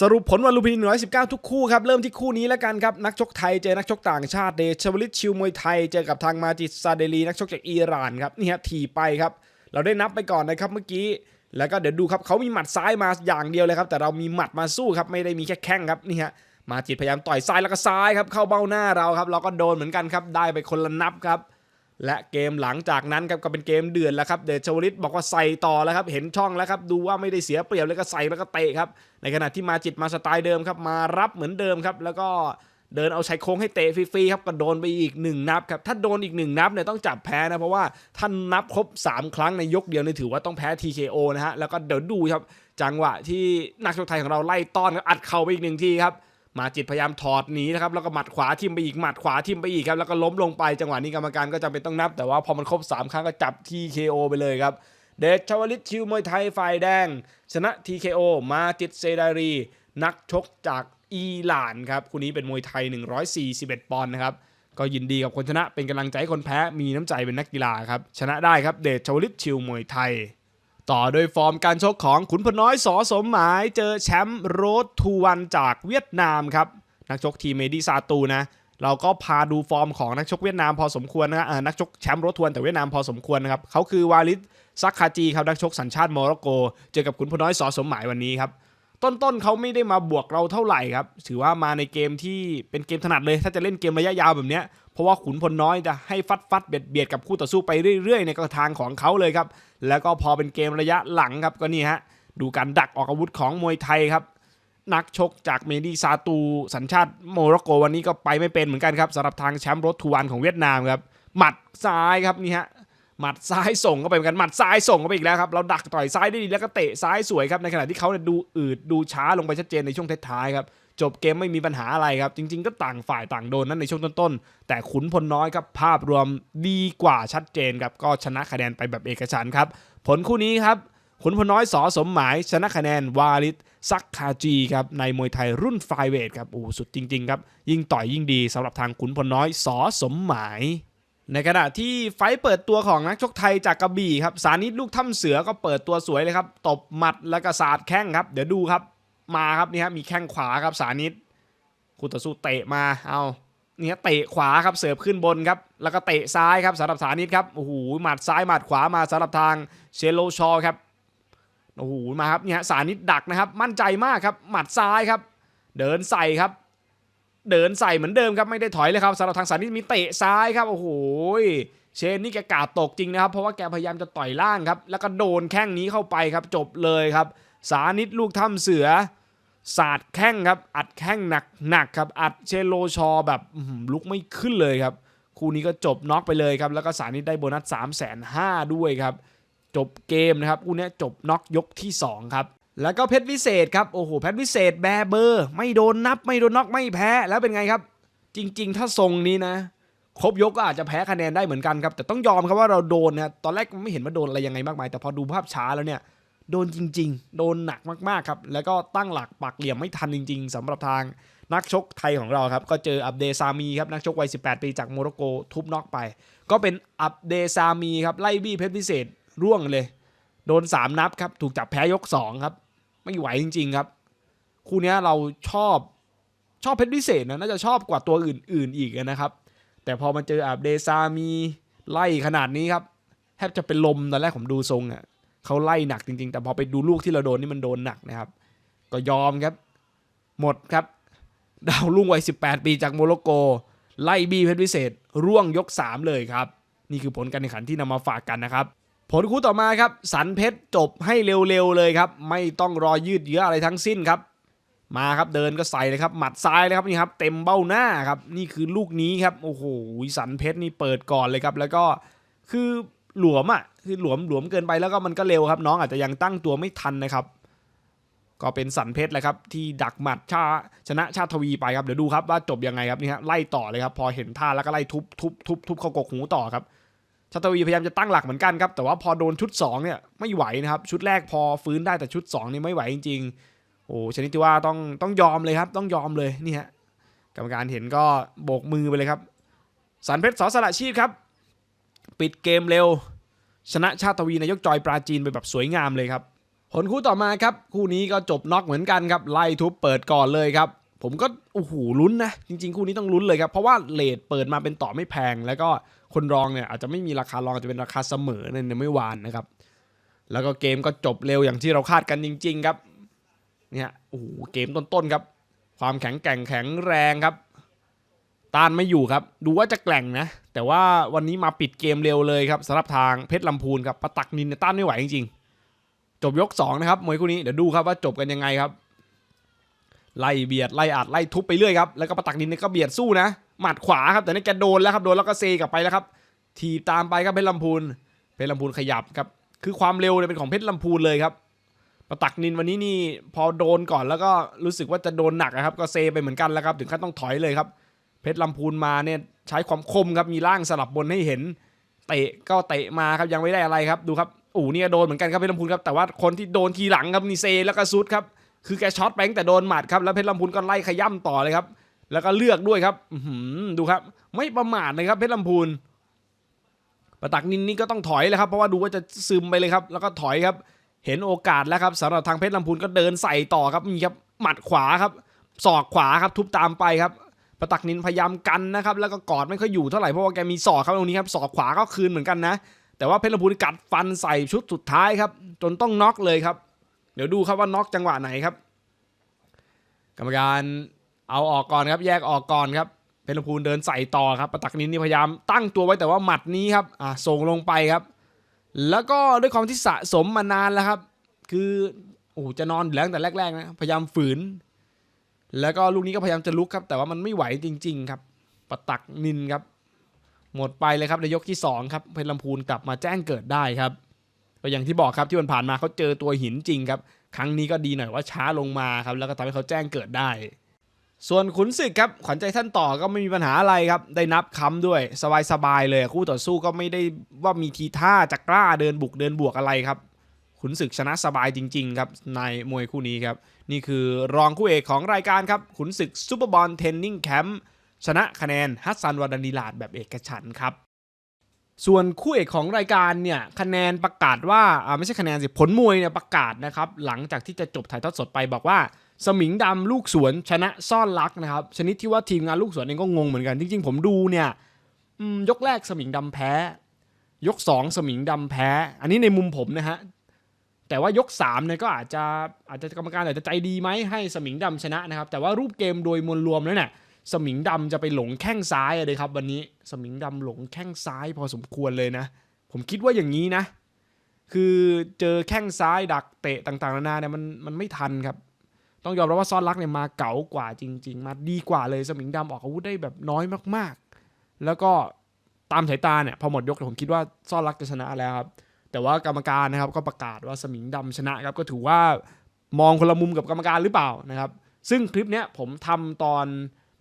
สรุปผลวันลุมพินี119 ทุกคู่ครับ เริ่มที่คู่นี้แล้วกันครับ นักชกไทยเจอนักชกต่างชาติเดชวลิตชิวมวยไทย เจอกับทางมาจิตซาเดลี นักชกจากอิหร่านครับนี่ฮะถีไปครับ เราได้นับไปก่อนนะครับเมื่อกี้ แล้วก็เดี๋ยวดูครับเขามีหมัดซ้ายมาอย่างเดียวเลยครับ แต่เรามีหมัดมาสู้ครับไม่ได้มีแค่แข้งครับนี่ฮะมาจิตพยายามต่อยซ้ายแล้วก็ซ้ายครับเข้าเบ้าหน้าเราครับ เราก็โดนเหมือนกันครับได้ไปคนละนับครับ และเกมหลังจากนั้นครับก็เป็นเกมเดือดแล้วครับเดชวลิตบอกว่าใส่ต่อแล้วครับเห็นช่องแล้วครับดูว่าไม่ได้เสียเปรียบเลยก็ใส่แล้วก็เตะครับในขณะที่มาจิตมาสไตล์เดิมครับมารับเหมือนเดิมครับแล้วก็เดินเอาชายโครงให้เตะฟรีๆครับก็โดนไปอีกหนึ่งนับครับถ้าโดนอีกหนึ่งนับเนี่ยต้องจับแพ้นะเพราะว่าท่านนับครบ 3 ครั้งในยกเดียวเนี่ยถือว่าต้องแพ้ TKO นะฮะแล้วก็เดี๋ยวดูครับจังหวะที่นักชกไทยของเราไล่ต้อนครับอัดเข่าไปอีกหนึ่งทีครับ มาจิตพยายามถอดหนีนะครับแล้วก็หมัดขวาทิ่มไปอีกหมัดขวาทิ่มไปอีกครับแล้วก็ล้มลงไปจังหวะนี้กรรมการก็จำเป็นต้องนับ แต่ว่าพอมันครบ 3 ครั้งก็จับ TKO ไปเลยครับ เดชชวลิตชิวมวยไทยฝ่ายแดง ชนะ TKO มาจิตเซดารี นักชกจากอิหร่านครับคู่นี้เป็นมวยไทย 141 ปอนด์นะครับก็ยินดีกับคนชนะเป็นกำลังใจคนแพ้มีน้ำใจเป็นนักกีฬาครับชนะได้ครับเดชชวลิตชิวมวยไทย ต่อโดยฟอร์มการชกของขุนพลน้อยสอสมหมายเจอแชมป์โรดทูวันจากเวียดนามครับ นักชกทีมเมดิซาตูนะ เราก็พาดูฟอร์มของนักชกเวียดนามพอสมควรนะอ่านักชกแชมป์โรดทวนแต่เวียดนามพอสมควรนะครับเขาคือวาลิดซักคาจีครับนักชกสัญชาติโมร็อกโก เจอกับขุนพลน้อยสอสมหมายวันนี้ครับ ต้นๆเขาไม่ได้มาบวกเราเท่าไหร่ครับ ถือว่ามาในเกมที่เป็นเกมถนัดเลย ถ้าจะเล่นเกมระยะยาวแบบเนี้ย เพราะว่าขุนพลน้อยจะให้ฟัดฟัดเบียดเบียดกับคู่ต่อสู้ไปเรื่อยๆ ในกระทางของเขาเลยครับ แล้วก็พอเป็นเกมระยะหลังครับก็นี่ฮะ ดูการดักออกอาวุธของมวยไทยครับ นักชกจากเมดีซาตู สัญชาติโมร็อกโกวันนี้ก็ไปไม่เป็นเหมือนกันครับสำหรับทางแชมป์รถทูวันของเวียดนามครับ หมัดซ้ายครับนี่ฮะ หมัดซ้ายส่งเข้าไปเหมือนกันหมัดซ้ายส่งเข้าไปอีกแล้วครับเราดักต่อยซ้ายได้ดีแล้วก็เตะซ้ายสวยครับในขณะที่เขาเนี่ยดูอืดดูช้าลงไปชัดเจนในช่วงท้ายๆครับจบเกมไม่มีปัญหาอะไรครับ จริง ๆ ก็ต่างฝ่ายต่างโดนนั้นในช่วงต้นๆ แต่ขุนพลน้อยครับ ภาพรวมดีกว่าชัดเจนครับ ก็ชนะคะแนนไปแบบเอกฉันท์ครับ ผลคู่นี้ครับ ขุนพลน้อยสอสมหมาย ชนะคะแนนวาลิตซักคาจีครับ ในมวยไทยรุ่นไฟเวทครับโอ้สุดจริง ๆ ครับ ยิ่งต่อยยิ่งดีสำหรับทางขุนพลน้อยสอสมหมาย ในขณะที่ไฟเปิดตัวของนักชกไทยจากกระบี่ครับ สานิตลูกถ้ำเสือก็เปิดตัวสวยเลยครับ ตบหมัดแล้วก็สาดแข้งครับ เดี๋ยวดูครับ มาครับนี่ฮะมีแข้งขวาครับสานิตคู่ต่อสู้เตะมา เอาเนี่ยเตะขวาครับเสิร์ฟขึ้นบนครับ แล้วก็เตะซ้ายครับสำหรับสานิตครับ โอ้โห หมัดซ้ายหมัดขวามาสำหรับทางเชโลชอครับ โอ้โห มาครับเนี่ยสานิดดักนะครับ มั่นใจมากครับ หมัดซ้ายครับ เดินใส่ครับ เดินใส่เหมือนเดิมครับไม่ได้ถอยเลยครับสำหรับทางสานิดมีเตะซ้ายครับโอ้โหเชนนี่แกกาดตกจริงนะครับ เพราะว่าแกพยายามจะต่อยล่างครับ แล้วก็โดนแข้งนี้เข้าไปครับ จบเลยครับ สานิดลูกถ้ำเสือ สาดแข้งครับ อัดแข้งหนักหนักครับ อัดเชโลชอแบบลุกไม่ขึ้นเลยครับ คู่นี้ก็จบน็อกไปเลยครับ แล้วก็สานิดได้โบนัส3 5 0 0 0ด้วยครับ จบเกมนะครับ คู่นี้จบน็อกยกที่ 2 ครับ แล้วก็เพชรวิเศษครับ โอ้โห เพชรวิเศษแบร์เบอร์ ไม่โดนนับ ไม่โดนน็อกไม่แพ้ แล้วเป็นไงครับ จริง ๆ ถ้าทรงนี้นะ ครบยกก็อาจจะแพ้คะแนนได้เหมือนกันครับ แต่ต้องยอมครับว่าเราโดนนะตอนแรกไม่เห็นว่าโดนอะไรยังไงมากมาย แต่พอดูภาพช้าแล้วเนี่ย โดนจริง ๆ โดนหนักมากๆครับ แล้วก็ตั้งหลักปักเหลี่ยมไม่ทันจริง ๆสำหรับทางนักชกไทยของเราครับ ก็เจออับเดซามีครับนักชกวัย 18 ปีจากโมร็อกโกทุบน็อกไป ก็เป็นอับเดซามีครับไล่บี้เพชรพิเศษร่วงเลย โดน 3 นับครับถูกจับแพ้ยก 2 ครับ ไม่ไหวจริง ๆ ครับ คู่นี้เราชอบชอบเพชรพิเศษนะน่าจะชอบกว่าตัวอื่น ๆ อีกนะครับ แต่พอมาเจออับเดซามีไล่ขนาดนี้ครับแทบจะเป็นลมตอนแรกผมดูทรงอะเขาไล่หนักจริง ๆ แต่พอไปดูลูกที่เราโดนนี่มันโดนหนักนะครับ ก็ยอมครับ หมดครับ ดาวรุ่งวัย 18 ปีจากโมร็อกโก ไล่บีเพชรพิเศษ ร่วงยก 3 เลยครับ นี่คือผลการแข่งขันที่นำมาฝากกันนะครับ ผลคู่ต่อมาครับ สันเพชรจบให้เร็วๆเลยครับ ไม่ต้องรอยืดเยื้ออะไรทั้งสิ้นครับ มาครับเดินก็ใส่เลยครับ หมัดซ้ายเลยครับนี่ครับ เต็มเบ้าหน้าครับ นี่คือลูกนี้ครับโอ้โหสันเพชรนี่เปิดก่อนเลยครับ แล้วก็คือหลวมอะคือหลวมหลวมเกินไปแล้วก็มันก็เร็วครับ น้องอาจจะยังตั้งตัวไม่ทันนะครับ ก็เป็นสันเพชรแหละครับ ที่ดักหมัดชาชนะชาติทวีไปครับเดี๋ยวดูครับว่าจบยังไงครับนี่ฮะไล่ต่อเลยครับ พอเห็นท่าแล้วก็ไล่ทุบทุบทุบทุบเข้ากกหูต่อครับ ชาตวีพยายามจะตั้งหลักเหมือนกันครับ แต่ว่าพอโดนชุดสองเนี่ยไม่ไหวนะครับ ชุดแรกพอฟื้นได้แต่ชุดสองนี่ไม่ไหวจริงๆ โอ้ชนิดที่ว่าต้องต้องยอมเลยครับ ต้องยอมเลยนี่ฮะกรรมการเห็นก็โบกมือไปเลยครับ สันเพชรสอสละชีพครับ ปิดเกมเร็ว ชนะชาตวีนายกจอยปราจีนไปแบบสวยงามเลยครับ ผลคู่ต่อมาครับ คู่นี้ก็จบน็อกเหมือนกันครับ ไล่ทุบเปิดก่อนเลยครับ ผมก็โอ้โหลุ้นนะ จริง ๆ คู่นี้ต้องลุ้นเลยครับ เพราะว่าเลทเปิดมาเป็นต่อไม่แพง แล้วก็คนรองเนี่ยอาจจะไม่มีราคารองอาจจะเป็นราคาเสมอในในไม่อวานนะครับ แล้วก็เกมก็จบเร็วอย่างที่เราคาดกันจริง ๆ ครับเนี่ยโอ้โหเกมต้นๆครับ ความแข็งแกร่งแข็งแรงครับต้านไม่อยู่ครับ ดูว่าจะแกร่งนะ แต่ว่าวันนี้มาปิดเกมเร็วเลยครับสำหรับทางเพชรลำพูนครับปะตักนินต้านไม่ไหวจริงๆจบยก2นะครับมวยคู่นี้เดี๋ยวดูครับว่าจบกันยังไงครับ ไล่เบียดไล่อัดไล่ทุบไปเรื่อยครับแล้วก็ประตักนินเนี่ยก็เบียดสู้นะหมัดขวาครับแต่นี่แกโดนแล้วครับโดนแล้วก็เซกลับไปแล้วครับทีบตามไปครับเพชรลำพูนเพชรลำพูนขยับครับคือความเร็วเนี่ยเป็นของเพชรลำพูนเลยครับประตักนินวันนี้นี่พอโดนก่อนแล้วก็รู้สึกว่าจะโดนหนักนะครับ ก็เซไปเหมือนกันแล้วครับ ถึงขั้นต้องถอยเลยครับ เพชรลำพูนมาเนี่ยใช้ความคมครับมีร่างสลับบนให้เห็นเตะก็เตะมาครับยังไม่ได้อะไรครับ ดูครับอู๋เนี่ยโดนเหมือนกันครับเพชรลำพูนครับแต่ว่าคนที่โดนทีหลังครับนี่เซแล้วก็ซุดครับ คือแกช็อตไปตั้งแต่โดนหมัดครับแล้วเพชรลำพูนก็ไล่ขย่ำต่อเลยครับ แล้วก็เลือกด้วยครับอืดูครับ ไม่ประมาทเลยครับเพชรลำพูนปะตักนินนี่ก็ต้องถอยเลยครับเพราะว่าดูว่าจะซึมไปเลยครับ แล้วก็ถอยครับ เห็นโอกาสแล้วครับสำหรับทางเพชรลำพูนก็เดินใส่ต่อครับมีครับหมัดขวาครับศอกขวาครับทุบตามไปครับปะตักนินพยายามกันนะครับ แล้วก็กอดไม่ค่อยอยู่เท่าไหร่เพราะว่าแกมีศอกครับตรงนี้ครับศอกขวาก็คืนเหมือนกันนะ แต่ว่าเพชรลำพูนกัดฟันใส่ชุดสุดท้ายครับ จนต้องน็อกเลยครับ เดี๋ยวดูครับว่าน็อกจังหวะไหนครับ กรรมการเอาออกก่อนครับ แยกออกก่อนครับเพชรลำพูนเดินใส่ต่อครับปะตักนินนี่พยายามตั้งตัวไว้แต่ว่าหมัดนี้ครับอ่าส่งลงไปครับ แล้วก็ด้วยความที่สะสมมานานแล้วครับ คือโอ้จะนอนอยู่แล้วตั้งแต่แรกๆนะพยายามฝืน แล้วก็ลูกนี้ก็พยายามจะลุกครับ แต่ว่ามันไม่ไหวจริง ๆ ครับปะตักนินครับ หมดไปเลยครับในยกที่สองครับเพชรลำพูนกลับมาแจ้งเกิดได้ครับ ก็อย่างที่บอกครับที่มันผ่านมาเขาเจอตัวหินจริงครับ ครั้งนี้ก็ดีหน่อยว่าช้าลงมาครับ แล้วก็ทำให้เขาแจ้งเกิดได้ ส่วนขุนศึกครับ ขวัญใจท่านต่อก็ไม่มีปัญหาอะไรครับ ได้นับค้ำด้วยสบายๆเลยคู่ต่อสู้ก็ไม่ได้ว่ามีทีท่าจะกล้าเดินบุกเดินบวกอะไรครับขุนศึกชนะสบายจริง ๆ ครับในมวยคู่นี้ครับ นี่คือรองคู่เอกของรายการครับ ขุนศึกซูเปอร์บอลเทนนิ่งแคมป์ชนะคะแนนฮัสซันวาดันดีลาดแบบเอกฉันครับ ส่วนคู่เอกของรายการเนี่ยคะแนนประกาศว่าอ่าไม่ใช่คะแนนสิผลมวยเนี่ยประกาศนะครับหลังจากที่จะจบถ่ายทอดสดไปบอกว่าสมิงดำลูกสวนชนะซ่อนรักนะครับ ชนิดที่ว่าทีมงานลูกสวนเองก็งงเหมือนกัน จริง ๆ ผมดูเนี่ยยกแรกสมิงดำแพ้ ยก 2 สมิงดำแพ้ อันนี้ในมุมผมนะฮะแต่ว่ายก3เนี่ยก็อาจจะอาจจะกรรมการอาจจะใจดีไหมให้สมิงดำชนะนะครับ แต่ว่ารูปเกมโดยมวลรวมแล้วเนี่ย สมิงดำจะไปหลงแข้งซ้ายเลยครับ วันนี้สมิงดำหลงแข้งซ้ายพอสมควรเลยนะ ผมคิดว่าอย่างนี้นะ คือเจอแข้งซ้ายดักเตะต่างๆนานาเนี่ยมันมันไม่ทันครับ ต้องยอมรับว่าซ่อนรักเนี่ยมาเก๋ากว่าจริง ๆ มาดีกว่าเลยสมิงดำออกอาวุธได้แบบน้อยมากๆ แล้วก็ตามสายตาเนี่ยพอหมดยกเนี่ยผมคิดว่าซ่อนรักจะชนะแล้วครับแต่ว่ากรรมการนะครับก็ประกาศว่าสมิงดำชนะครับ ก็ถือว่ามองคนละมุมกับกรรมการหรือเปล่านะครับ ซึ่งคลิปเนี้ยผมทำตอน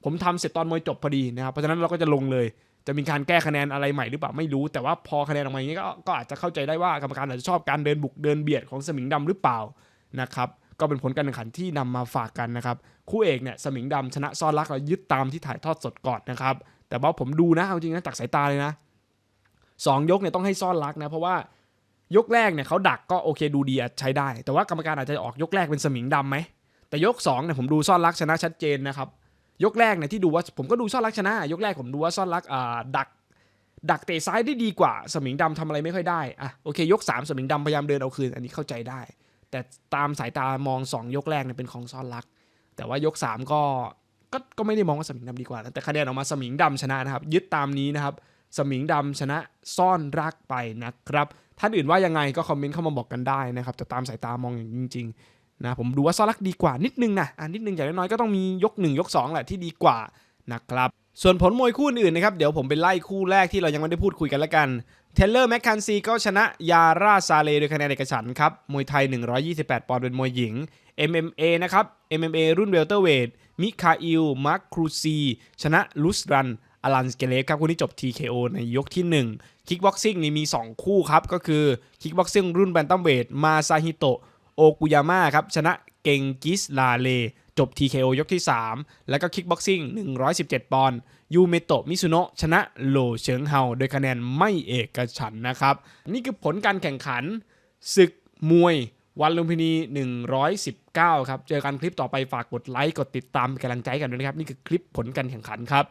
ผมทำเสร็จตอนมวยจบพอดีนะครับ เพราะฉะนั้นเราก็จะลงเลย จะมีการแก้คะแนนอะไรใหม่หรือเปล่าไม่รู้ แต่ว่าพอคะแนนออกมาอย่างนี้ก็ก็อาจจะเข้าใจได้ว่ากรรมการอาจจะชอบการเดินบุกเดินเบียดของสมิงดำหรือเปล่านะครับก็เป็นผลการแข่งขันที่นำมาฝากกันนะครับ คู่เอกเนี่ยสมิงดำชนะซ่อนรักเรายึดตามที่ถ่ายทอดสดก่อนนะครับ แต่ว่าผมดูนะเอาจริงนะจากสายตาเลยนะสองยกเนี่ยต้องให้ซ่อนรักนะ เพราะว่ายกแรกเนี่ยเขาดักก็โอเคดูดีใช้ได้ แต่ว่ากรรมการอาจจะออกยกแรกเป็นสมิงดำไหมแต่ยกสองเนี่ยผมดูซ่อนรักชนะชัดเจนนะครับ ยกแรกเนี่ยที่ดูว่าผมก็ดูซ่อนรักชนะ ยกแรกผมดูว่าซ่อนรักอ่าดัก ดักเตะซ้ายได้ดีกว่า สมิงดำทำอะไรไม่ค่อยได้อะโอเค ยก 3 สมิงดำพยายามเดินเอาคืน อันนี้เข้าใจได้ แต่ตามสายตามอง 2 ยกแรกเนี่ยเป็นของซ่อนรัก แต่ว่ายก 3 ก็ก็ก็ไม่ได้มองว่าสมิงดำดีกว่านะแต่คะแนนออกมาสมิงดำชนะนะครับ ยึดตามนี้นะครับ สมิงดำชนะซ่อนรักไปนะครับท่านอื่นว่ายังไงก็คอมเมนต์เข้ามาบอกกันได้นะครับแต่ตามสายตามองอย่างจริง ๆ นะผมดูว่าซ่อนรักดีกว่านิดนึงนะอะนิดนึงอย่างน้อยๆก็ต้องมียก 1 ยก 2 แหละที่ดีกว่านะครับส่วนผลมวยคู่อื่นนะครับ เดี๋ยวผมไปไล่คู่แรกที่เรายังไม่ได้พูดคุยกันละกันเทเลอร์แมคคันซีก็ชนะยาร่าซาเลโดยคะแนนเอกฉันครับ มวยไทย 128 ปอนด์เป็นมวยหญิง MMA นะครับ MMA รุ่นเวลเตอร์เวทมิคาอิลมาร์คครูซีชนะลุสรันอลันสเกเลฟครับคู่นี้จบ TKO ในยกที่ 1 คิกบ็อกซิ่งนี่มี 2 คู่ครับ ก็คือคิกบ็อกซิ่งรุ่นแบนตัมเวทมาซาฮิโตะ โอกุยาม่าครับชนะเกงกิสลาเล จบ TKO ยกที่ 3 แล้วก็คิกบ็อกซิ่ง 117 ปอนด์ยูเมโตะมิซุโนะชนะโลเฉิงเฮาโดยคะแนนไม่เอกฉันนะครับ นี่คือผลการแข่งขัน ศึกมวยวันลุมพินี 119 ครับ เจอกันคลิปต่อไปฝากกดไลค์ กดติดตามกำลังใจกันด้วยนะครับ นี่คือคลิปผลการแข่งขันครับ